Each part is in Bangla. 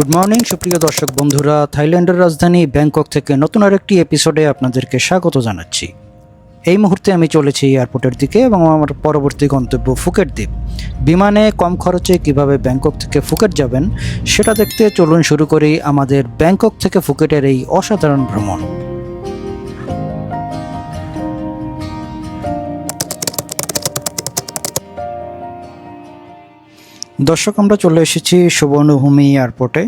গুড মর্নিং সুপ্রিয় দর্শক বন্ধুরা। থাইল্যান্ডের রাজধানী ব্যাংকক থেকে নতুন আরেকটি এপিসোডে আপনাদেরকে স্বাগত জানাচ্ছি। এই মুহূর্তে আমি চলেছি এয়ারপোর্টের দিকে এবং আমার পরবর্তী গন্তব্য ফুকেট দ্বীপ। বিমানে কম খরচে কীভাবে ব্যাংকক থেকে ফুকেট যাবেন, সেটা দেখতে চলুন শুরু করি আমাদের ব্যাংকক থেকে ফুকেটের এই অসাধারণ ভ্রমণ। দর্শক, আমরা চলে এসেছি সুবর্ণভূমি এয়ারপোর্টে।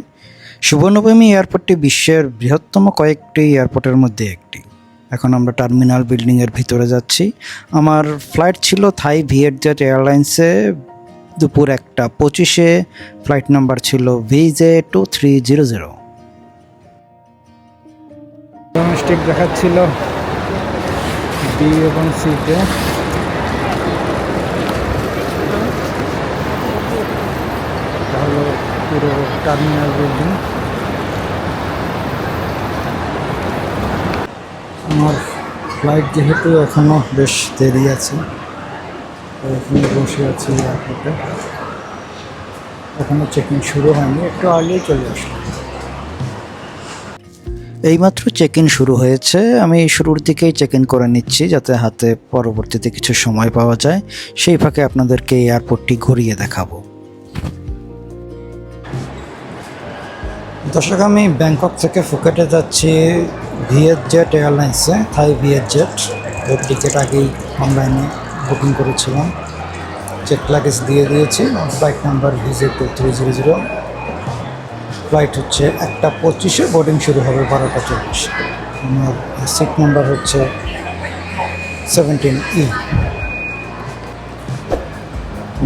সুবর্ণভূমি এয়ারপোর্টটি বিশ্বের বৃহত্তম কয়েকটি এয়ারপোর্টের মধ্যে একটি। এখন আমরা টার্মিনাল বিল্ডিংয়ের ভিতরে যাচ্ছি। আমার ফ্লাইট ছিল থাই ভিয়েটজেট এয়ারলাইন্সে দুপুর একটা পঁচিশে। ফ্লাইট নাম্বার ছিল VJ two three zero zero. Domestic দেখাচ্ছিল বি এবং সিতে এটা হলো পুরো টার্মিনাল বিল্ডিং আমার ফ্লাইট যেহেতু এখনও বেশ দেরি আছে এখানে বসে আছি এয়ারপোর্টে এখনও চেকিং শুরু হয়নি, একটু আর্লি চলে আসলাম। এইমাত্র চেক ইন শুরু হয়েছে, আমি শুরুর দিকেই চেক ইন করে নিচ্ছি যাতে হাতে পরবর্তীতে কিছু সময় পাওয়া যায়। সেই ফাঁকে আপনাদেরকে এয়ারপোর্টটি ঘুরিয়ে দেখাবো। দর্শক আমি ব্যাংকক থেকে ফুকেটে যাচ্ছি ভিএস জেট এয়ারলাইন্সে, থাই ভিএস জেট এর টিকিট আগেই অনলাইনে বুকিং করেছিলাম। চেক লাগেজ দিয়ে দিয়েছি। Flight number VJ two three zero zero. Flight হচ্ছে একটা পঁচিশে, বোর্ডিং শুরু হবে বারোটা চল্লিশ আমার সিট নাম্বার হচ্ছে সেভেন্টিন ই।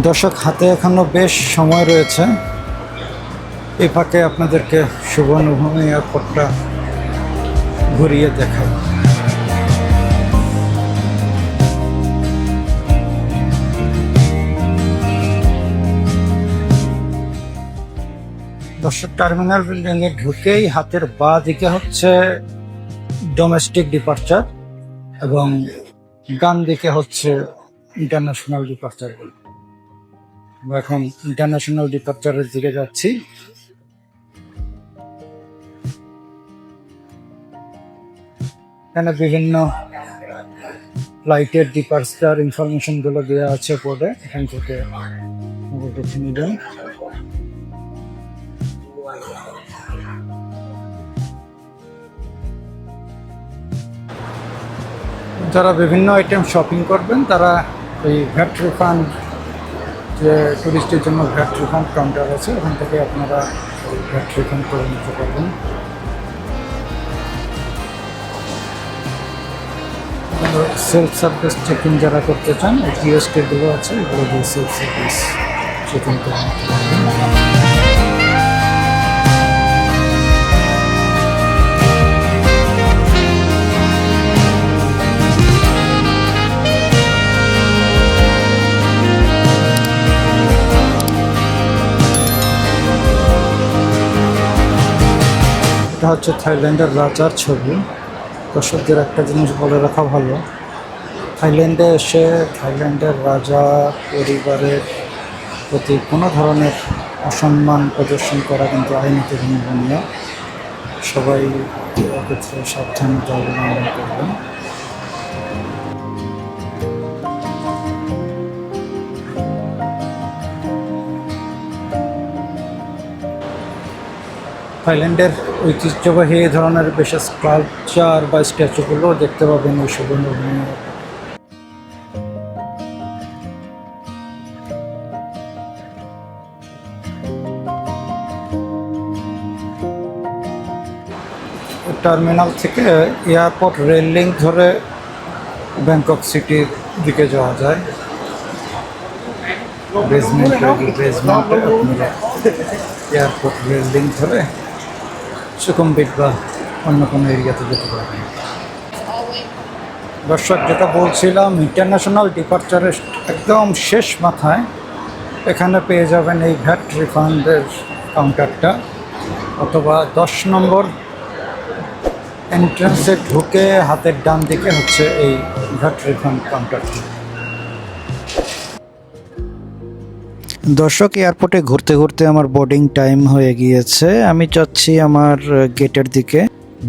দর্শক, হাতে এখনও বেশ সময় রয়েছে। এই ফাঁকে আপনাদেরকে সুবর্ণভূমি এয়ারপোর্টটা ঘুরিয়ে দেখাই। দর্শক, টার্মিনাল বিল্ডিং এ ঢুকেই হাতের বা দিকে হচ্ছে ডোমেস্টিক ডিপার্চার এবং ডান দিকে হচ্ছে ইন্টারন্যাশনাল ডিপার্চার এখন ইন্টারন্যাশনাল ডিপার্চারের দিকে যাচ্ছি। এখানে বিভিন্ন ফ্লাইটের ডিপার্চার ইনফরমেশনগুলো দেওয়া আছে বোর্ডে এখান থেকে দেখে নিলেন যারা বিভিন্ন আইটেম শপিং করবেন, তারা এই ভ্যাট রিফান্ড যে টুরিস্টের জন্য ভ্যাট রিফান্ড কাউন্টার আছে, ওখান থেকে আপনারা ভ্যাট রিফান্ড করে নিতে পারবেন। সেলফ সার্ভিস চেকিং যারা করতে চান, এই জিএসটিগুলো আছে, এগুলো দিয়ে সেলফ সার্ভিস চেকিং করে নিতে পারবেন। এটা হচ্ছে থাইল্যান্ডের রাজার ছবি। দর্শকদের একটা জিনিস বলে রাখা ভালো। থাইল্যান্ডে এসে থাইল্যান্ডের রাজা, পরিবারের প্রতি কোনো ধরনের অসম্মান প্রদর্শন করা কিন্তু আইনত নিবন্ধনীয় সবাই এক্ষেত্রে সাবধানতা অবলম্বন করবেন। থাইল্যান্ডের ঐতিহ্যবাহী এই ধরনের বিশেষ স্কাল্পচার বা স্ট্যাচুগুলো দেখতে পাবেন ওই সুবর্ণভূমি। টার্মিনাল থেকে এয়ারপোর্ট রেল লিঙ্ক ধরে ব্যাংকক সিটির দিকে যাওয়া যায়। বেসমেন্টে বেসমেন্টে এয়ারপোর্ট রেল লিঙ্ক ধরে সুকুম্বিট বা অন্য কোনো এরিয়াতে যেতে পারবেন দর্শক, যেটা বলছিলাম ইন্টারন্যাশনাল ডিপার্চারের একদম শেষ মাথায় এখানে পেয়ে যাবেন এই ভ্যাট রিফান্ডের কাউন্টারটা অথবা দশ নম্বর এন্ট্রান্সে ঢুকে হাতের ডান দিকে হচ্ছে এই ভ্যাট রিফান্ড কাউন্টারটি দর্শক, এয়ারপোর্টে ঘুরতে ঘুরতে আমার বোর্ডিং টাইম হয়ে গিয়েছে। আমি যাচ্ছি আমার গেটের দিকে।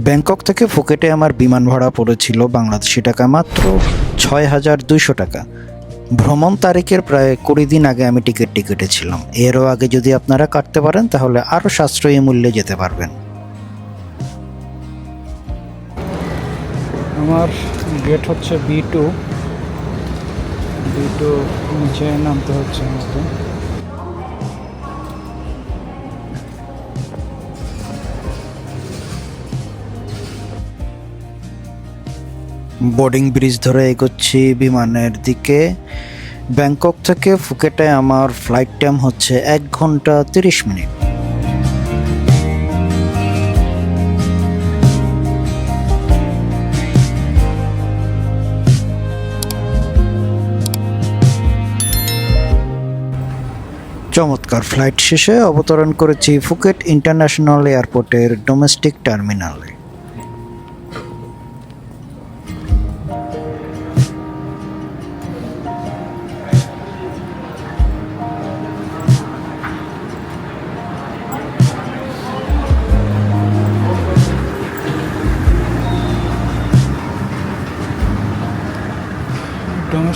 ব্যাংকক থেকে ফুকেটে আমার বিমান ভাড়া পড়েছিল বাংলাদেশি টাকা মাত্র ছয় হাজার দুইশো টাকা। ভ্রমণ তারিখের প্রায় কুড়ি দিন আগে আমি টিকিটটি কেটেছিলাম। এরও আগে যদি আপনারা কাটতে পারেন, তাহলে আরও সাশ্রয়ী মূল্যে যেতে পারবেন। আমার গেট হচ্ছে বি টু বি টু নিচে নামতে হচ্ছে আমাকে। বোর্ডিং ব্রিজ ধরে এগোচ্ছি বিমানের দিকে। ব্যাংকক থেকে ফুকেটে আমার ফ্লাইট টাইম হচ্ছে এক ঘণ্টা তিরিশ মিনিট। চমৎকার ফ্লাইট শেষে অবতরণ করেছি ফুকেট ইন্টারন্যাশনাল এয়ারপোর্টের ডোমেস্টিক টার্মিনালে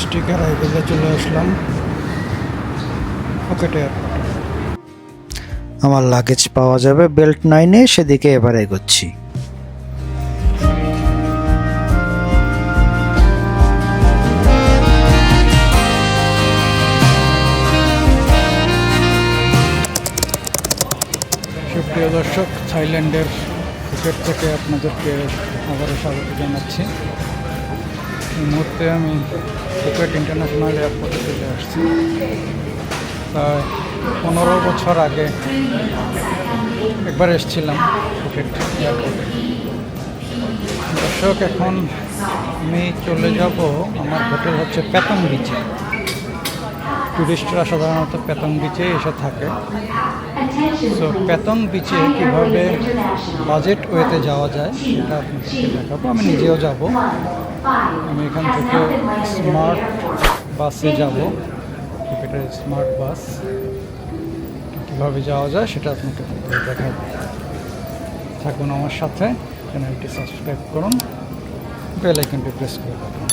ডোমেস্টিক অ্যারাইভেলে চলে আসলাম এয়ারপোর্টে আমার লাগেজ পাওয়া যাবে বেল্ট নাইনে সেদিকে এবার এগোচ্ছি। সুপ্রিয় দর্শক থাইল্যান্ডের ফুকেট থেকে আপনাদেরকে আবারও স্বাগত জানাচ্ছি। এই মুহূর্তে আমি ফুকেট ইন্টারন্যাশনাল এয়ারপোর্টে চলে আসছি। প্রায় পনেরো বছর আগে একবার এসেছিলাম ফুকেট এয়ারপোর্টে দর্শক, এখন আমি চলে যাব আমার হোটেল হচ্ছে পেতং বিচে। টুরিস্টরা সাধারণত পেতং বিচে এসে থাকে। সো পেতং বিচে কীভাবে বাজেট ওয়েতে যাওয়া যায় সেটা আপনাদেরকে দেখাবো। আমি নিজেও যাব। আমি এখান থেকে স্মার্ট বাসে যাব। টিকিটের স্মার্ট বাস কীভাবে যাওয়া যায় সেটা আপনাকে দেখাবো। থাকুন আমার সাথে। চ্যানেলটি সাবস্ক্রাইব করুন। বেল আইকনটি প্রেস করে রাখুন।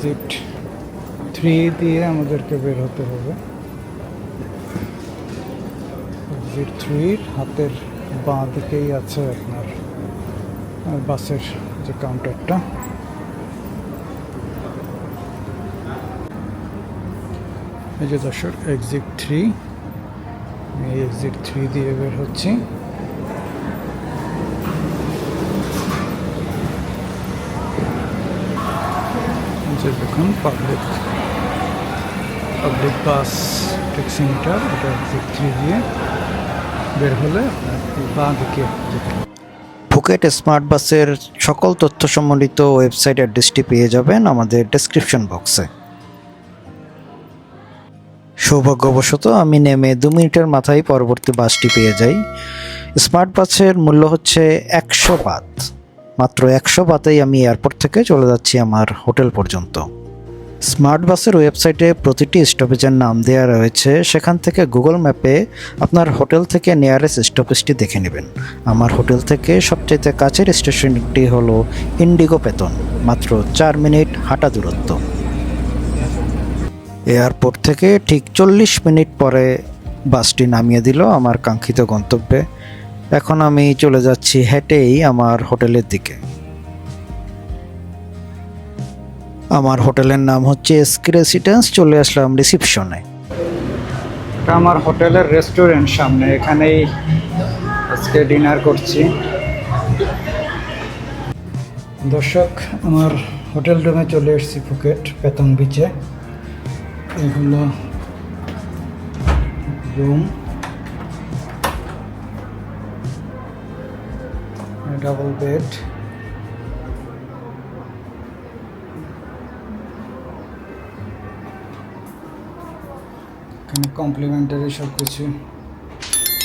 এক্সিট থ্রি দিয়ে আমাদেরকে বের হতে হবে। এক্সিট থ্রির হাতের বাঁ দিকেই আছে আপনার বাসের যে কাউন্টারটা। এই যে দর্শক এক্সিট থ্রি এই এক্সিট থ্রি দিয়ে বের হচ্ছি। যে দেখুন পাবলিক পাবলিক বাস মিটার এটা থ্রি দিয়ে বের হলে বাঁ দিকে ফুকেট স্মার্ট বাসের সকল তথ্য সম্বলিত ওয়েবসাইট অ্যাড্রেসটি পেয়ে যাবেন আমাদের ডেসক্রিপশন বক্সে সৌভাগ্যবশত আমি নেমে দু মিনিটের মাথায় পরবর্তী বাসটি পেয়ে যাই। স্মার্ট বাসের মূল্য হচ্ছে একশো বাত। মাত্র একশো বাতেই আমি এয়ারপোর্ট থেকে চলে যাচ্ছি আমার হোটেল পর্যন্ত। স্মার্ট বাসের ওয়েবসাইটে প্রতিটি স্টপেজের নাম দেওয়া রয়েছে। সেখান থেকে গুগল ম্যাপে আপনার হোটেল থেকে নিয়ারেস্ট স্টপেজটি দেখে নেবেন। আমার হোটেল থেকে সবচেয়ে কাছের স্টেশনটি হলো ইন্ডিগো পেতন মাত্র চার মিনিট হাঁটা দূরত্ব। এয়ারপোর্ট থেকে ঠিক চল্লিশ মিনিট পরে বাসটি নামিয়ে দিল আমার কাঙ্ক্ষিত গন্তব্যে। এখন আমি চলে যাচ্ছি হেঁটেই আমার হোটেলের দিকে। আমার হোটেলের নাম হচ্ছে এসকে রেসিডেন্স, চলে আসলাম রিসিপশনে। এটা আমার হোটেলের রেস্টুরেন্ট সামনে, এখানেই আজকে ডিনার করছি। দর্শক, আমার হোটেল রুমে চলে এসেছি ফুকেট পেতং বিচে। এই হলো রুম ডাবল বেড এখানে কমপ্লিমেন্টারি সব কিছু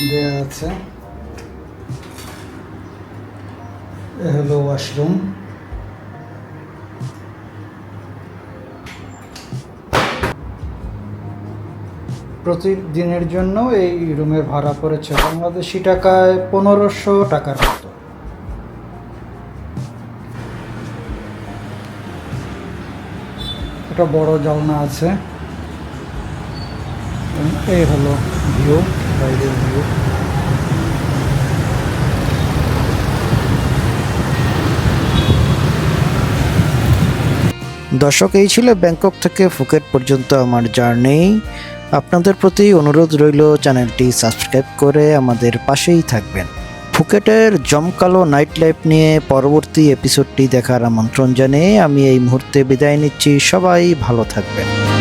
দেওয়া আছে। এ হলো ওয়াশরুম প্রতিদিনের জন্য এই রুমের ভাড়া পড়েছে। বাংলাদেশি টাকায় পনেরোশো টাকার মতো একটা বড় জালনা আছে। এই হলো ভিউ বাইরের ভিউ দর্শক, এই ছিল ব্যাংকক থেকে ফুকেট পর্যন্ত আমার জার্নি। আপনাদের প্রতি অনুরোধ রইল, চ্যানেলটি সাবস্ক্রাইব করে আমাদের পাশেই থাকবেন। ফুকেটের জমকালো নাইট লাইফ নিয়ে পরবর্তী এপিসোডটি দেখার আমন্ত্রণ জানিয়ে আমি এই মুহূর্তে বিদায় নিচ্ছি। সবাই ভালো থাকবেন।